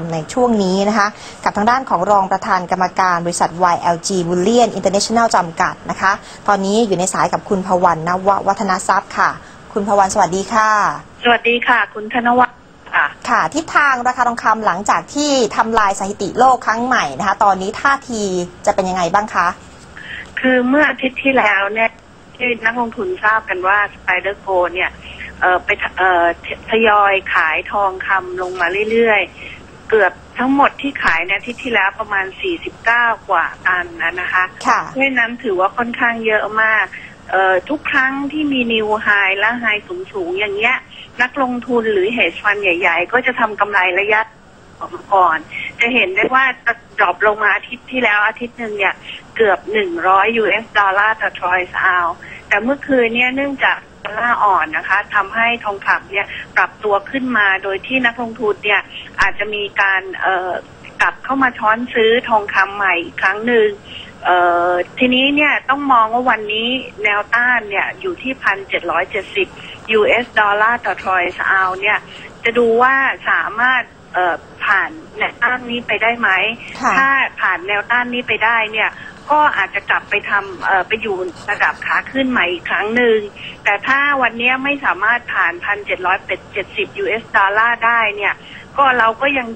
ำในช่วงนี้นะคะ กับทางด้านของรองประธานกรรมการบริษัท YLG Bullion International จำกัดนะคะ ตอนนี้อยู่ในสายกับคุณพวันนววัฒนทรัพย์ค่ะ คุณพวันสวัสดีค่ะ สวัสดีค่ะ คุณธนวัฒน์ค่ะค่ะทิศทางราคาทองคำหลังจากที่ทำลายสถิติโลกครั้งใหม่นะคะ ตอนนี้ท่าทีจะเป็นยังไงบ้างคะ คือเมื่ออาทิตย์ที่แล้วเนี่ยที่นักลงทุนทราบกันว่าสไปเดอร์โกเนี่ยเอ่อไปทเอ่อททยอยขายทองคำลงมาเรื่อยๆ เกือบทั้งหมดที่ขายในอาทิตย์ที่แล้วประมาณ 49 กว่าตันนะนะคะค่ะเพราะฉะนั้นถือว่าค่อนข้างเยอะมากเอ่อทุกครั้งที่มีนิวไฮและไฮสูงๆ อย่างเงี้ย นักลงทุนหรือเฮ d ฟันใหญ่ๆ ก็จะทำกำไรระยะออกมาก่อน จะเห็นได้ว่าจะดรอปลงมาอาทิตย์ที่แล้วอาทิตย์หนึ่งเนี่ย เกือบ 100 US ดอลลาร์ต่อทรอยส์เอาแต่เมื่อคืนเนี่ยเนื่องจากด อลลาร์อ่อนนะคะทำให้ทองคำเนี่ยปรับตัวขึ้นมาโดยที่นักลงทุนเนี่ยอาจจะมีการเอ่อกลับเข้ามาช้อนซื้อทองคำใหม่อีกครั้งหนึ่งเอ่อทีนี้เนี่ยต้องมองว่าวันนี้แนวต้านเนี่ยอยู่ที่พันเจ็ดร้อยเจ็ดสิบ US ดอลลาร์ต่อทรอยส์เอาเนี่ยจะดูว่าสามารถเอ่อผ่านแนวต้านนี้ไปได้ไหมค่ะถ้าผ่านแนวต้านนี้ไปได้เนี่ย ก็อาจจะกลับไปทำไปอยู่ระดับขาขึ้นใหม่อีกครั้งหนึ่ง แต่ถ้าวันนี้ไม่สามารถผ่านพันเจ็ดร้อยเจ็ดสิบ US ดอลลาร์ได้เนี่ย ก็เราก็ยัง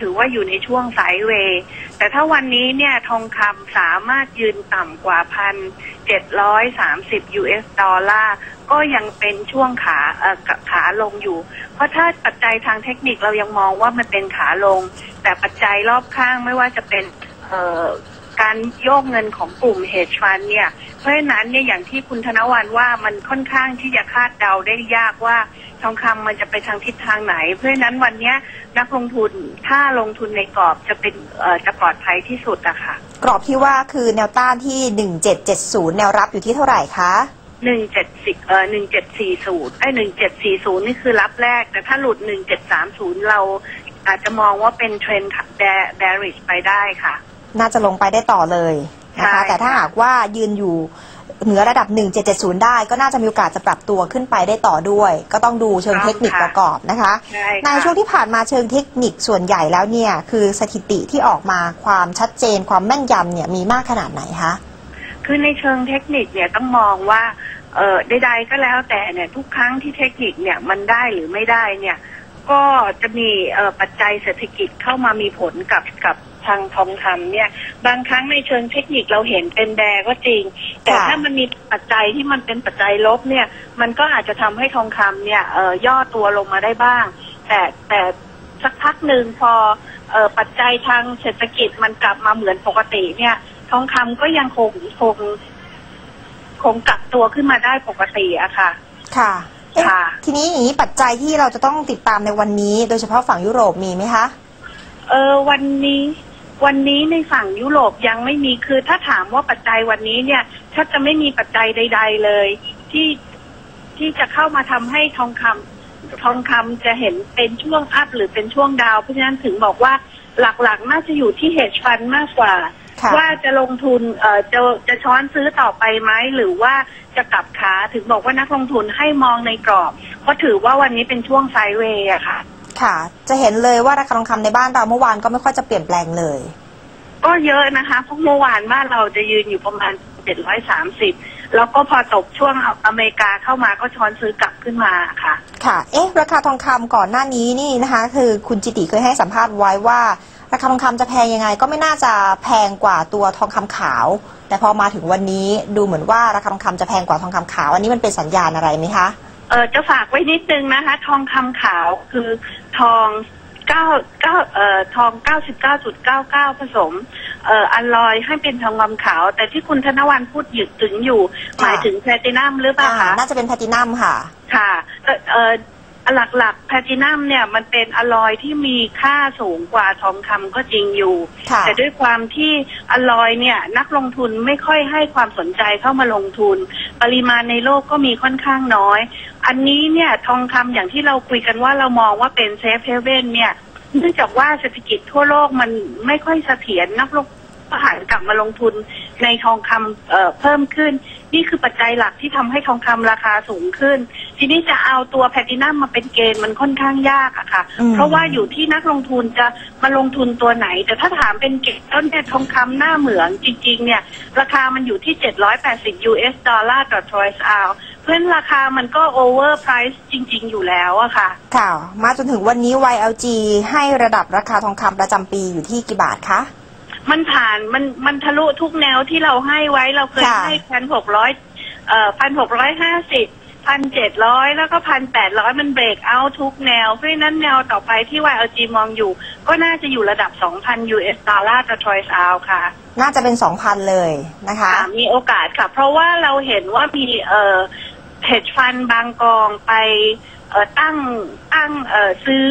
ถือว่าอยู่ในช่วงไซด์เวย์แต่ถ้าวันนี้เนี่ยทองคำสามารถยืนต่ำกว่าพันเจ็ดร้อยสามสิบ US ดอลลาร์ก็ยังเป็นช่วงขาขาลงอยู่ เพราะถ้าปัจจัยทางเทคนิคเรายังมองว่ามันเป็นขาลง แต่ปัจจัยรอบข้างไม่ว่าจะเป็น การโยกเงินของกลุ่มเฮดฟันเนี่ย เพราะฉะนั้นเนี่ยอย่างที่คุณธนวันว่ามันค่อนข้างที่จะคาดเดาได้ยากว่าทองคำมันจะไปทางทิศทางไหน เพราะฉะนั้นวันเนี้ยนักลงทุนถ้าลงทุนในกรอบจะเป็นเอ่อจะปลอดภัยที่สุดอะค่ะ กรอบที่ว่าคือแนวต้านที่1770แนวรับอยู่ที่เท่าไหร่คะหนึ่งเจ็ดสิบเอ่อหนึ่งเจ็ดสี่ศูนย์ไอ้หนึ่งเจ็ดสี่ศูนย์นี่คือรับแรก แต่ถ้าหลุดหนึ่งเจ็ดสามศูนย์เราอาจจะมองว่าเป็นเทรนด์แบริชไปได้ค่ะ น่าจะลงไปได้ต่อเลยนะคะ ใช่ แต่ถ้าหากว่ายืนอยู่เหนือระดับ 1770 ได้ ก็น่าจะมีโอกาสจะปรับตัวขึ้นไปได้ต่อด้วย ก็ต้องดูเชิงเทคนิคประกอบนะคะ ใช่ในค่ะ ช่วงที่ผ่านมาเชิงเทคนิคส่วนใหญ่แล้วเนี่ย คือสถิติที่ออกมาความชัดเจนความแม่นยำเนี่ยมีมากขนาดไหนคะ คือในเชิงเทคนิคเนี่ยต้องมองว่าเออใดๆก็แล้วแต่เนี่ยทุกครั้งที่เทคนิคเนี่ยมันได้หรือไม่ได้เนี่ย ก็จะมีเอ่อปัจจัยเศรษฐกิจเข้ามามีผลกับกับ ทางทองคำเนี่ย บางครั้งในเชิงเทคนิคเราเห็นเป็นแดก็จริง แต่ค่ะถ้ามันมีปัจจัยที่มันเป็นปัจจัยลบเนี่ย มันก็อาจจะทำให้ทองคำเนี่ยเอ่อย่อตัวลงมาได้บ้าง แต่แต่สักพักหนึ่งพอเอ่อปัจจัยทางเศรษฐกิจมันกลับมาเหมือนปกติเนี่ย ทองคำก็ยังคงคงคงกลับตัวขึ้นมาได้ปกติอะค่ะ ค่ะเอ๊ะค่ะ ทีนี้อย่างนี้ปัจจัยที่เราจะต้องติดตามในวันนี้ โดยเฉพาะฝั่งยุโรปมีไหมคะ เออวันนี้ วันนี้ในฝั่งยุโรปยังไม่มีคือถ้าถามว่าปัจจัยวันนี้เนี่ยถ้าจะไม่มีปัจจัยใด ๆ เลย ที่ที่จะเข้ามาทำให้ทองคำทองคำจะเห็นเป็นช่วงอัพหรือเป็นช่วงดาวเพราะฉะนั้นถึงบอกว่าหลักๆ น่าจะอยู่ที่เหตุฟันมากกว่าค่ะว่าจะลงทุนเอ่อจะจะช้อนซื้อต่อไปไหมหรือว่าจะกลับขาถึงบอกว่านักลงทุนให้มองในกรอบ เพราะถือว่าวันนี้เป็นช่วงไซด์เวย์อะค่ะ ค่ะ จะเห็นเลยว่าราคาทองคำในบ้านเราเมื่อวานก็ไม่ค่อยจะเปลี่ยนแปลงเลย ก็เยอะนะคะเพราะเมื่อวานบ้านเราจะยืนอยู่ประมาณ730แล้วก็พอตกช่วงอเมริกาเข้ามาก็ช้อนซื้อกลับขึ้นมาค่ะ ค่ะ เอ๊ะ ราคาทองคำก่อนหน้านี้นี่นะคะ คือคุณจิติเคยให้สัมภาษณ์ไว้ว่า ราคาทองคำจะแพงยังไง ก็ไม่น่าจะแพงกว่าตัวทองคำขาว แต่พอมาถึงวันนี้ดูเหมือนว่าราคาทองคำจะแพงกว่าทองคำขาว อันนี้มันเป็นสัญญาณอะไรไหมคะ เออจะฝากไว้นิดนึงนะคะ ทองคำขาวคือทองเก้าเก้าเอ่อทองเก้าสิบเก้าจุดเก้าเก้าผสมเอ่ออัลลอยให้เป็นทองคำขาว แต่ที่คุณธนวันพูดอยู่ถึงอยู่ หมายถึงแพลตินัมหรือเปล่าอ่าคะน่าจะเป็นแพลตินัมค่ะ ค่ะเอ่อเอ่อ หลักๆแพลตินัมเนี่ยมันเป็นอลลอยที่มีค่าสูงกว่าทองคำก็จริงอยู่ค่ะแต่ด้วยความที่อลลอยเนี่ยนักลงทุนไม่ค่อยให้ความสนใจเข้ามาลงทุน ปริมาณในโลกก็มีค่อนข้างน้อย อันนี้เนี่ยทองคำอย่างที่เราคุยกันว่าเรามองว่าเป็นเซฟเฮเว่นเนี่ยเนื่องจากว่าเศรษฐกิจทั่วโลกมันไม่ค่อยเสถียรนักลง ก็หันกลับมาลงทุนในทองคำเอ่อเพิ่มขึ้น นี่คือปัจจัยหลักที่ทำให้ทองคำราคาสูงขึ้น ทีนี้จะเอาตัวแพลตินัมมาเป็นเกณฑ์มันค่อนข้างยากอะค่ะอืมเพราะว่าอยู่ที่นักลงทุนจะมาลงทุนตัวไหน แต่ถ้าถามเป็นเกณฑ์ต้นเนี่ยทองคำหน้าเหมืองจริง ๆ เนี่ย ราคามันอยู่ที่ 780 US ดอลลาร์ต่อทรอยส์อาวเพราะฉะนั้นราคามันก็โอเวอร์ไพรซ์จริง ๆ อยู่แล้วอะค่ะ ค่ะ มาจนถึงวันนี้ YLG ให้ระดับราคาทองคำประจำปีอยู่ที่กี่บาทคะ มันผ่านมันมันทะลุทุกแนวที่เราให้ไว้เราเคยค่ะ ให้พันหกร้อยเอ่อพันหกร้อยห้าสิบพันเจ็ดร้อยแล้วก็พันแปดร้อยมันเบรกเอาทุกแนว เพราะฉะนั้นแนวต่อไปที่ YLG มองอยู่ ก็น่าจะอยู่ระดับ 2,000 US ดอลลาร์ต่อทรอยส์อาวค่ะ น่าจะเป็น 2,000 เลยนะคะค่ะมีโอกาสค่ะ เพราะว่าเราเห็นว่ามีเอ่อเ e ดฟันบางกองไปเอ่อตั้งตั้งเอ่อซื้อ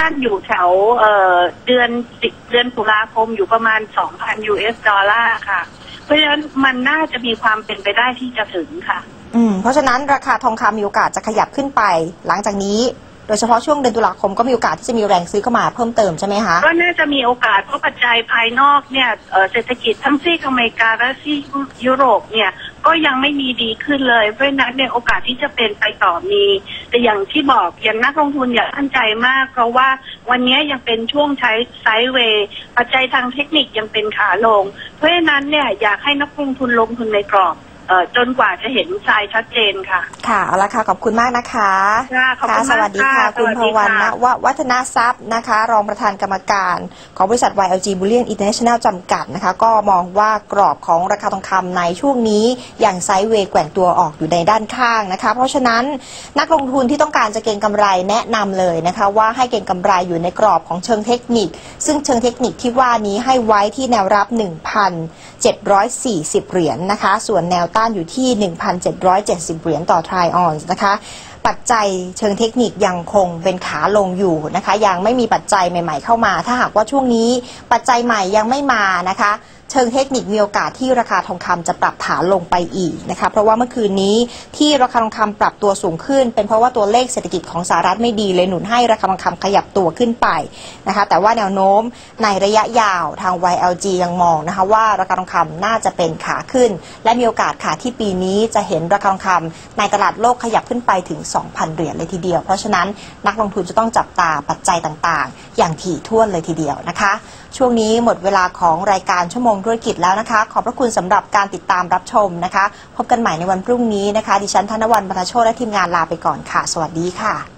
ตั้งอยู่แถวเอ่อเดือนสิเดือนตุลาคมอยู่ประมาณ 2,000 US ดอลลาร์ค่ะ เพราะฉะนั้นมันน่าจะมีความเป็นไปได้ที่จะถึงค่ะ อืม เพราะฉะนั้นราคาทองคำมีโอกาสจะขยับขึ้นไป หลังจากนี้โดยเฉพาะช่วงเดือนตุลาคมก็มีโอกาสที่จะมีแรงซื้อเข้ามาเพิ่มเติมใช่ไหมคะ ก็น่าจะมีโอกาสเพราะปัจจัยภายนอกเนี่ยเอ่อเศรษฐกิจทั้งซีกอเมริกาและซีกยุโรปเนี่ย ก็ยังไม่มีดีขึ้นเลยเพราะนั้นในโอกาสที่จะเป็นไปต่อมี แต่อย่างที่บอกอย่างนักลงทุนอย่าตั้นใจมาก เพราะว่าวันนี้ยังเป็นช่วงใช้ไซด์เวย์ปัจจัยทางเทคนิคยังเป็นขาลง เพราะฉะนั้นเนี่ยอยากให้นักลงทุนลงทุนในกรอบ อ่อจนกว่าจะเห็นทรายชัดเจนค่ะ ค่ะเอาละค่ะขอบคุณมากนะคะค่ะขอบคุณสมากวัสดีค่ะค่ะคุณสวัสพดีวันค่ะณววัฒนทรัพย์นะคะ รองประธานกรรมการของบริษัท YLG Bullion International จำกัดนะคะ ก็มองว่ากรอบของราคาทองคำในช่วงนี้อย่างไซด์เวย์แกว่งตัวออกอยู่ในด้านข้างนะคะ เพราะฉะนั้นนักลงทุนที่ต้องการจะเก็งกำไรแนะนำเลยนะคะ ว่าให้เก็งกำไรอยู่ในกรอบของเชิงเทคนิค ซึ่งเชิงเทคนิคที่ว่านี้ให้ไว้ที่แนวรับ 1,740 เหรียญนะคะ ส่วนแนวต้านอยู่ที่ 1,770 เหรียญต่อทริออนนะคะ ปัจจัยเชิงเทคนิคยังคงเป็นขาลงอยู่นะคะ ยังไม่มีปัจจัยใหม่ ๆ เข้ามา ถ้าหากว่าช่วงนี้ปัจจัยใหม่ยังไม่มานะคะ เชิงเทคนิคมีโอกาสที่ราคาทองคำจะปรับฐานลงไปอีกนะคะเพราะว่าเมื่อคืนนี้ที่ราคาทองคำปรับตัวสูงขึ้น เป็นเพราะว่าตัวเลขเศรษฐกิจของสหรัฐไม่ดีเลยหนุนให้ราคาทองคำขยับตัวขึ้นไปนะคะแต่ว่าแนวโน้มในระยะยาวทาง YLG ยังมองนะคะว่าราคาทองคำน่าจะเป็นขาขึ้น และมีโอกาสค่ะที่ปีนี้จะเห็นราคาทองคำในตลาดโลกขยับขึ้นไปถึง 2,000 เหรียญเลยทีเดียว เพราะฉะนั้นนักลงทุนจะต้องจับตาปัจจัยต่างๆ อย่างถี่ถ้วนเลยทีเดียวนะคะ ช่วงนี้หมดเวลาของรายการชั่วโมงธุรกิจแล้วนะคะ ขอบพระคุณสำหรับการติดตามรับชมนะคะ พบกันใหม่ในวันพรุ่งนี้นะคะ ดิฉันธนวันบรรทโชตและทีมงานลาไปก่อนค่ะ สวัสดีค่ะ